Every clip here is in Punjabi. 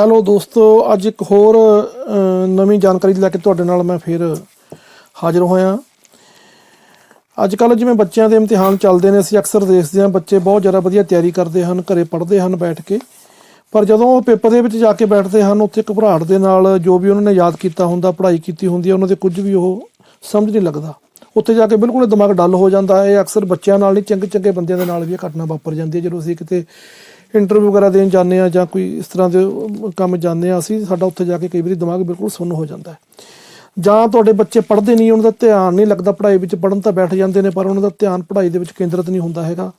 ਹੈਲੋ ਦੋਸਤੋ, ਅੱਜ ਇੱਕ ਹੋਰ ਨਵੀਂ ਜਾਣਕਾਰੀ ਲੈ ਕੇ ਤੁਹਾਡੇ ਨਾਲ ਮੈਂ ਫਿਰ ਹਾਜ਼ਰ ਹੋਇਆ। ਅੱਜ ਕੱਲ ਜਿਵੇਂ ਬੱਚਿਆਂ ਦੇ ਇਮਤਿਹਾਨ ਚੱਲਦੇ ਨੇ, ਅਸੀਂ ਅਕਸਰ ਦੇਖਦੇ ਹਾਂ, ਬੱਚੇ ਬਹੁਤ ਜ਼ਿਆਦਾ ਵਧੀਆ ਤਿਆਰੀ ਕਰਦੇ ਹਨ, ਘਰੇ ਪੜ੍ਹਦੇ ਹਨ ਬੈਠ ਕੇ। ਪਰ ਜਦੋਂ ਉਹ ਪੇਪਰ ਦੇ ਵਿੱਚ ਜਾ ਕੇ ਬੈਠਦੇ ਹਨ, ਉੱਥੇ ਘਬਰਾਹਟ ਦੇ ਨਾਲ ਜੋ ਵੀ ਉਹਨਾਂ ਨੇ ਯਾਦ ਕੀਤਾ ਹੁੰਦਾ, ਪੜ੍ਹਾਈ ਕੀਤੀ ਹੁੰਦੀ ਹੈ, ਉਹਨਾਂ ਦੇ ਕੁਝ ਵੀ ਉਹ ਸਮਝ ਨਹੀਂ ਲੱਗਦਾ। ਉੱਥੇ ਜਾ ਕੇ ਬਿਲਕੁਲ ਦਿਮਾਗ ਡੱਲ ਹੋ ਜਾਂਦਾ ਹੈ ਇਹ ਅਕਸਰ ਬੱਚਿਆਂ ਨਾਲ ਨਹੀਂ ਚੰਗੇ ਚੰਗੇ ਬੰਦਿਆਂ ਦੇ ਨਾਲ ਵੀ ਇਹ ਘਟਨਾ ਵਾਪਰ ਜਾਂਦੀ ਹੈ। ਜਦੋਂ ਅਸੀਂ ਕਿਤੇ ਇੰਟਰਵਿਊ ਵਗੈਰਾ ਦੇਣ ਜਾਂਦੇ ਆ ਜਾਂ ਕੋਈ ਇਸ ਤਰ੍ਹਾਂ ਦੇ ਕੰਮ ਜਾਂਦੇ ਆ, ਅਸੀਂ ਸਾਡਾ ਉੱਥੇ ਜਾ ਕੇ ਕਈ ਵਾਰੀ ਦਿਮਾਗ ਬਿਲਕੁਲ ਸੁੰਨ ਹੋ ਜਾਂਦਾ ਹੈ। ਜਾਂ ਤੁਹਾਡੇ ਬੱਚੇ ਪੜ੍ਹਦੇ ਨਹੀਂ, ਉਹਨਾਂ ਦਾ ਧਿਆਨ ਨਹੀਂ ਲੱਗਦਾ ਪੜ੍ਹਾਈ ਵਿੱਚ ਪੜਨ ਤਾਂ ਬੈਠ ਜਾਂਦੇ ਨੇ, ਪਰ ਉਹਨਾਂ ਦਾ ਧਿਆਨ ਪੜ੍ਹਾਈ ਦੇ ਵਿੱਚ ਕੇਂਦਰਿਤ ਨਹੀਂ ਹੁੰਦਾ ਹੈਗਾ।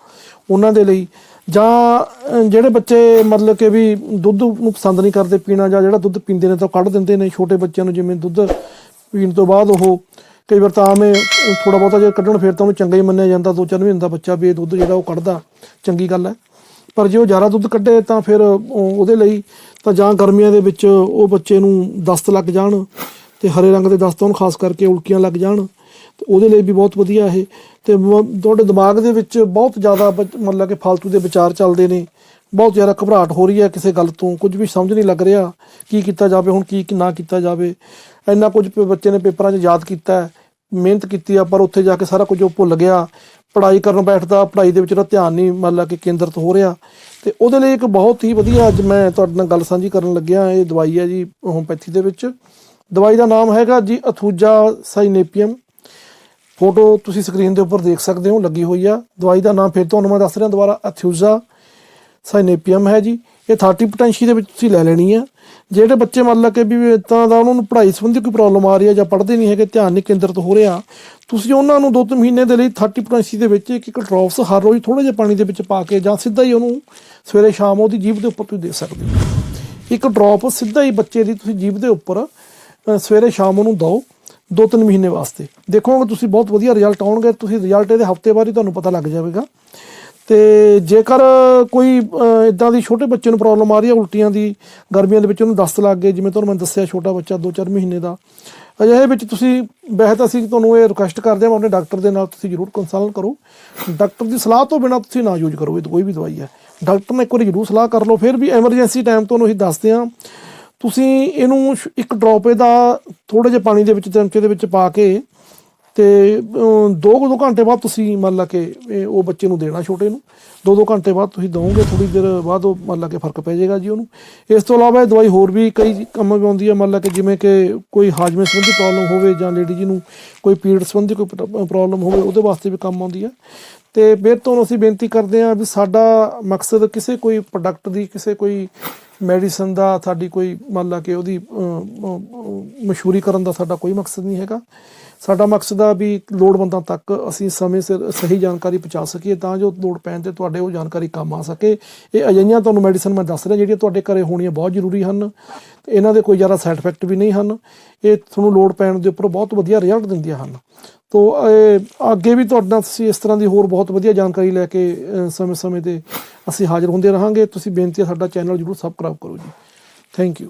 ਉਹਨਾਂ ਦੇ ਲਈ ਜਾਂ ਜਿਹੜੇ ਬੱਚੇ ਮਤਲਬ ਕਿ ਵੀ ਦੁੱਧ ਨੂੰ ਪਸੰਦ ਨਹੀਂ ਕਰਦੇ ਪੀਣਾ ਜਾਂ ਜਿਹੜਾ ਦੁੱਧ ਪੀਂਦੇ ਨੇ ਤਾਂ ਉਹ ਕੱਢ ਦਿੰਦੇ ਨੇ ਛੋਟੇ ਬੱਚਿਆਂ ਨੂੰ, ਜਿਵੇਂ ਦੁੱਧ ਪੀਣ ਤੋਂ ਬਾਅਦ ਉਹ ਕਈ ਵਾਰ ਤਾਂ ਆਵੇਂ ਥੋੜਾ ਬਹੁਤਾ ਜੇ ਕੱਢਣ, ਫਿਰ ਤਾਂ ਉਹਨੂੰ ਚੰਗਾ ਹੀ ਮੰਨਿਆ ਜਾਂਦਾ, ਦੋ ਚਾਰ ਮਹੀਨੇ ਦਾ ਬੱਚਾ ਵੀ ਇਹ ਦੁੱਧ ਜਿਹੜਾ ਉਹ ਕੱਢਦਾ, ਚੰਗੀ ਗੱਲ ਹੈ। ਪਰ ਜੇ ਉਹ ਜ਼ਿਆਦਾ ਦੁੱਧ ਕੱਢੇ ਤਾਂ ਫਿਰ ਉਹ- ਉਹਦੇ ਲਈ ਤਾਂ ਜਾਂ ਗਰਮੀਆਂ ਦੇ ਵਿੱਚ ਉਹ ਬੱਚੇ ਨੂੰ ਦਸਤ ਲੱਗ ਜਾਣ ਤੇ ਹਰੇ ਰੰਗ ਦੇ ਦਸਤ ਉਹਨੂੰ ਖਾਸ ਕਰਕੇ ਉਲਟੀਆਂ ਲੱਗ ਜਾਣ, ਤੇ ਉਹਦੇ ਲਈ ਵੀ ਬਹੁਤ ਵਧੀਆ ਇਹ। ਤੇ ਤੁਹਾਡੇ ਦਿਮਾਗ ਦੇ ਵਿੱਚ ਬਹੁਤ ਜ਼ਿਆਦਾ ਬ- ਮਤਲਬ ਕਿ ਫालतू ਦੇ ਵਿਚਾਰ ਚੱਲਦੇ ਨੇ। ਬਹੁਤ ਜ਼ਿਆਦਾ ਘਬਰਾਹਟ ਹੋ ਰਹੀ ਹੈ ਕਿਸੇ ਗੱਲ ਤੋਂ। ਕੁਝ ਵੀ ਸਮਝ ਨਹੀਂ ਲੱਗ ਰਿਹਾ ਕੀ ਕੀਤਾ ਜਾਵੇ, ਹੁਣ ਕੀ ਨਾ ਕੀਤਾ ਜਾਵੇ। ਇੰਨਾ ਕੁਝ ਪ- ਬੱਚੇ ਨੇ ਪੇਪਰਾਂ 'ਚ ਯਾਦ ਕੀਤਾ ਮਿਹਨਤ ਕੀਤੀ ਆ, ਪਰ ਉੱਥੇ ਜਾ ਕੇ ਸਾਰਾ ਕੁਝ ਉਹ ਭੁੱਲ ਗਿਆ। ਪੜ੍ਹਾਈ ਕਰਨ ਬੈਠਦਾ, ਪੜ੍ਹਾਈ ਦੇ ਵਿੱਚ ਉਹਦਾ ਧਿਆਨ ਨਹੀਂ ਮੰਨ ਲਾ ਕਿ ਕੇਂਦਰਿਤ ਹੋ ਰਿਹਾ। ਤੇ ਉਹਦੇ ਲਈ ਇੱਕ ਬਹੁਤ ਹੀ ਵਧੀਆ ਅੱਜ ਮੈਂ ਤੁਹਾਡੇ ਨਾਲ ਗੱਲ ਸਾਂਝੀ ਕਰਨ ਲੱਗਿਆ, ਇਹ ਦਵਾਈ ਹੈ ਜੀ ਹੋਮਪੈਥੀ ਦੇ ਵਿੱਚ। ਦਵਾਈ ਦਾ ਨਾਮ ਹੈਗਾ ਜੀ ਅਥੂਜਾ ਸਾਈਨੇਪੀਅਮ ਫੋਟੋ ਤੁਸੀਂ ਸਕਰੀਨ ਦੇ ਉੱਪਰ ਦੇਖ ਸਕਦੇ ਹੋ, ਲੱਗੀ ਹੋਈ ਆ। ਦਵਾਈ ਦਾ ਨਾਮ ਫਿਰ ਤੁਹਾਨੂੰ ਮੈਂ ਦੱਸ ਰਿਹਾ, ਦੁਬਾਰਾ ਅਥੂਜਾ ਸਾਈਨੇਪੀਅਮ ਹੈ ਜੀ। ਇਹ 30 ਪੋਟੈਂਸ਼ੀ ਦੇ ਵਿੱਚ ਤੁਸੀਂ ਲੈ ਲੈਣੀ ਆ। ਜਿਹੜੇ ਬੱਚੇ ਮੰਨ ਲਾ ਕਿ ਵੀ ਇਦਾਂ ਦਾ ਉਹਨਾਂ ਨੂੰ ਪੜ੍ਹਾਈ ਸੰਬੰਧੀ ਕੋਈ ਪ੍ਰੋਬਲਮ ਆ ਰਹੀ ਹੈ ਜਾਂ ਪੜ੍ਹਦੇ ਨਹੀਂ ਹੈਗੇ, ਧਿਆਨ ਨਹੀਂ ਕੇਂਦਰਿਤ ਹੋ ਰਿਹਾ, ਤੁਸੀਂ ਉਹਨਾਂ ਨੂੰ ਦੋ ਤਿੰਨ ਮਹੀਨੇ ਦੇ ਲਈ 30 ਪੋਟੈਂਸ਼ੀ ਦੇ ਵਿੱਚ ਇੱਕ ਇੱਕ ਡ੍ਰੌਪਸ ਹਰ ਰੋਜ਼ ਥੋੜੇ ਜਿਹੇ ਪਾਣੀ ਦੇ ਵਿੱਚ ਪਾ ਕੇ ਜਾਂ ਸਿੱਧਾ ਹੀ ਉਹਨੂੰ ਸਵੇਰੇ ਸ਼ਾਮ ਉਹਦੀ ਜੀਭ ਦੇ ਉੱਪਰ ਤੁਸੀਂ ਦੇ ਸਕਦੇ ਹੋ। ਇੱਕ ਡ੍ਰੌਪ ਸਿੱਧਾ ਹੀ ਬੱਚੇ ਦੀ ਤੁਸੀਂ ਜੀਭ ਦੇ ਉੱਪਰ ਸਵੇਰੇ ਸ਼ਾਮ ਉਹਨੂੰ ਦਿਓ ਦੋ ਤਿੰਨ ਮਹੀਨੇ ਵਾਸਤੇ। ਦੇਖੋਗੇ ਤੁਸੀਂ ਬਹੁਤ ਵਧੀਆ ਰਿਜ਼ਲਟ ਆਉਣਗੇ, ਤੁਸੀਂ ਰਿਜ਼ਲਟ ਇਹਦੇ ਹਫ਼ਤੇ ਬਾਅਦ ਹੀ ਤੁਹਾਨੂੰ ਪਤਾ ਲੱਗ ਜਾਵੇਗਾ। ਤੇ ਜੇਕਰ ਕੋਈ ਇਦਾਂ ਦੀ ਛੋਟੇ ਬੱਚੇ ਨੂੰ ਪ੍ਰੋਬਲਮ ਆ ਰਹੀ ਹੈ ਉਲਟੀਆਂ ਦੀ, ਗਰਮੀਆਂ ਦੇ ਵਿੱਚ ਉਹਨੂੰ ਦਸਤ ਲੱਗ ਗਏ, ਜਿਵੇਂ ਤੁਹਾਨੂੰ ਮੈਂ ਦੱਸਿਆ ਛੋਟਾ ਬੱਚਾ 2-4 ਮਹੀਨੇ ਦਾ, ਅਜਿਹੇ ਵਿੱਚ ਤੁਸੀਂ ਵੈਸੇ ਅਸੀਂ ਤੁਹਾਨੂੰ ਇਹ ਰਿਕੁਐਸਟ ਕਰਦੇ ਹਾਂ, ਆਪਣੇ ਡਾਕਟਰ ਦੇ ਨਾਲ ਤੁਸੀਂ ਜ਼ਰੂਰ ਕੰਸਲਟ ਕਰੋ। ਡਾਕਟਰ ਦੀ ਸਲਾਹ ਤੋਂ ਬਿਨਾਂ ਤੁਸੀਂ ਨਾ ਯੂਜ਼ ਕਰੋ, ਇਹ ਕੋਈ ਵੀ ਦਵਾਈ ਹੈ। ਡਾਕਟਰ ਨਾਲ ਇੱਕ ਵਾਰੀ ਜ਼ਰੂਰ ਸਲਾਹ ਕਰ ਲਓ, ਫਿਰ ਵੀ ਐਮਰਜੈਂਸੀ ਟਾਈਮ ਤੋਂ ਅਸੀਂ ਦੱਸਦੇ ਹਾਂ। ਤੁਸੀਂ ਇਹਨੂੰ ਸ਼- ਇੱਕ ਡ੍ਰੌਪ ਇਹਦਾ ਥੋੜੇ ਜਿਹੇ ਪਾਣੀ ਦੇ ਵਿੱਚ, ਚਮਚੇ ਦੇ ਵਿੱਚ ਪਾ ਕੇ ਤੇ ਅਮ, ਦੋ ਕੁ ਦੋ ਘੰਟੇ ਬਾਅਦ ਤੁਸੀਂ ਮੰਨ ਲਾ ਕਿ ਇਹ ਉਹ ਬੱਚੇ ਨੂੰ ਦੇਣਾ ਛੋਟੇ ਨੂੰ ਦੋ ਦੋ ਘੰਟੇ ਬਾਅਦ ਤੁਸੀਂ ਦੋਗੇ ਥੋੜੀ ਦੇਰ ਬਾਅਦ ਉਹ ਮੰਨ ਲਾ ਕਿ ਫ਼ਰਕ ਪੈ ਜਾਏਗਾ ਜੀ ਉਹਨੂੰ। ਇਸ ਤੋਂ ਇਲਾਵਾ ਇਹ ਦਵਾਈ ਹੋਰ ਵੀ ਕਈ ਕੰਮਾਂ ਵੀ ਆਉਂਦੀ ਹੈ ਮੰਨ ਲਾ ਕਿ ਜਿਵੇਂ ਕਿ ਕੋਈ ਹਾਜ਼ਮੇ ਸੰਬੰਧੀ ਪ੍ਰੋਬਲਮ ਹੋਵੇ ਜਾਂ ਲੇਡੀ ਜੀ ਨੂੰ ਕੋਈ ਪੀਰੀਅਡ ਸੰਬੰਧੀ ਕੋਈ ਪ੍ਰੋਬਲਮ ਹੋਵੇ ਉਹਦੇ ਵਾਸਤੇ ਵੀ ਕੰਮ ਆਉਂਦੀ ਹੈ। ਤੇ ਫਿਰ ਤੋਂ ਅਸੀਂ ਬੇਨਤੀ ਕਰਦੇ ਹਾਂ ਵੀ ਸਾਡਾ ਮਕਸਦ ਕਿਸੇ ਕੋਈ ਪ੍ਰੋਡਕਟ ਦੀ ਕਿਸੇ ਕੋਈ ਮੈਡੀਸਨ ਦਾ ਸਾਡੀ ਕੋਈ ਮੰਨ ਲਾ ਕਿ ਉਹਦੀ ਮਸ਼ਹੂਰੀ ਕਰਨ ਦਾ ਸਾਡਾ ਕੋਈ ਮਕਸਦ ਨਹੀਂ ਹੈਗਾ। ਸਾਡਾ ਮਕਸਦ ਆ ਵੀ ਲੋੜਵੰਦਾਂ ਤੱਕ ਅਸੀਂ ਸਮੇਂ ਸਿਰ ਸਹੀ ਜਾਣਕਾਰੀ ਪਹੁੰਚਾ ਸਕੀਏ, ਤਾਂ ਜੋ ਲੋੜ ਪੈਣ ਤੇ ਤੁਹਾਡੇ ਉਹ ਜਾਣਕਾਰੀ ਕੰਮ ਆ ਸਕੇ। ਇਹ ਅਜਿਹੀਆਂ ਤੁਹਾਨੂੰ ਮੈਡੀਸਨ ਮੈਂ ਦੱਸ ਰਿਹਾ ਜਿਹੜੀਆਂ ਤੁਹਾਡੇ ਘਰੇ ਹੋਣੀਆਂ ਬਹੁਤ ਜ਼ਰੂਰੀ ਹਨ। ਤੇ ਇਹਨਾਂ ਦੇ ਕੋਈ ਜ਼ਿਆਦਾ ਸਾਈਡ ਇਫੈਕਟ ਵੀ ਨਹੀਂ ਹਨ। ਇਹ ਤੁਹਾਨੂੰ ਲੋੜ ਪੈਣ ਦੇ ਉੱਪਰ ਬਹੁਤ ਵਧੀਆ ਰਿਜ਼ਲਟ ਦਿੰਦੀਆਂ ਹਨ। ਤੋ, ਇਹ ਅੱਗੇ ਵੀ ਤੁਹਾਡੇ ਨਾਲ ਤੁਸੀਂ ਇਸ ਤਰ੍ਹਾਂ ਦੀ ਹੋਰ ਬਹੁਤ ਵਧੀਆ ਜਾਣਕਾਰੀ ਲੈ ਕੇ ਸਮੇਂ-ਸਮੇਂ ਤੇ ਅਸੀਂ ਹਾਜ਼ਰ ਹੁੰਦੇ ਰਹਾਂਗੇ। ਤੁਸੀਂ ਬੇਨਤੀ ਹੈ ਸਾਡਾ ਚੈਨਲ ਜਰੂਰ ਸਬਸਕ੍ਰਾਈਬ ਕਰੋ ਜੀ। Thank you